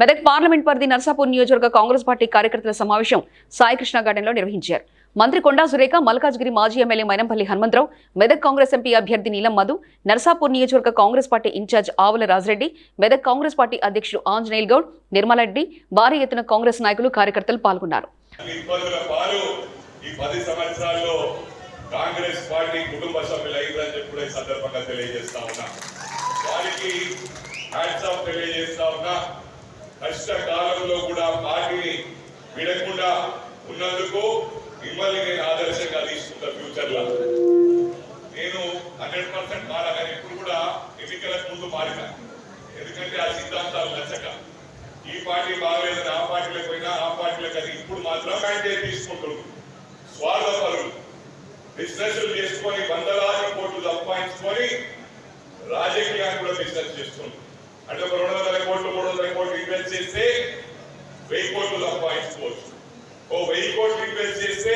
Medak parliament పరిధి నర్సాపూర్ నియోజకవర్గ Congress party కార్యకర్తల సమావేశం సాయికృష్ణ గార్డెన్లో నిర్వహించారు. మంత్రి కొండా సురేఖ మల్కాజ్గిరి మాజీ ఎమ్మెల్యే మైనంపల్లి హనుమంతరావు మెదక్ కాంగ్రెస్ ఎంపీ అభ్యర్థి నీలం మధు నర్సాపూర్ నియోజకవర్గ కాంగ్రెస్ పార్టీ ఇన్ఛార్జ్ ఆవుల రాజరెడ్డి మెదక్ కాంగ్రెస్ పార్టీ అధ్యక్షుడు ఆంజనేయుల్ గౌడ్ నిర్మలారెడ్డి భారీ ఎత్తున కాంగ్రెస్ నాయకులు కార్యకర్తలు పాల్గొన్నారు. కాంగ్రెస్ పార్టీ కుటుంబ సభ్యులు చెప్పి కూడా ఈ సందర్భంగా తెలియజేస్తా ఉన్నా. వారికి హ్యాట్స్ ఆఫ్ తెలియజేస్తా ఉన్నా. కష్టకాలంలో కూడా పార్టీని విడకుండా ఉన్నందుకు మిమ్మల్ని నేను ఆదర్శంగా తీసుకుంటా ఫ్యూచర్లో నేను హండ్రెడ్ పర్సెంట్ మారా ఇప్పుడు కూడా ఎన్నికలకు ముందు మారినా. ఎందుకంటే ఆ సిద్ధాంతాలు నచ్చక. ఈ పార్టీ బాగలేదని ఆ పార్టీలకు పోయినా ఆ పార్టీలకు అది ఇప్పుడు మాత్రం మ్యాండేట్ తీసుకుంటుంది స్వార్థపరులు. బిజినెస్ చేసుకొని వందలాది కోట్లు సంపాదించుకొని రాజకీయాన్ని కూడా బిజినెస్ చేస్తుంది అంటే ఒక రెండు కోట్లు ఇన్వెస్ట్ చేస్తే వెయ్యి కోట్లు సంపాదించుకోవచ్చు ఓ వెయ్యి కోట్లు ఇన్వెస్ట్ చేస్తే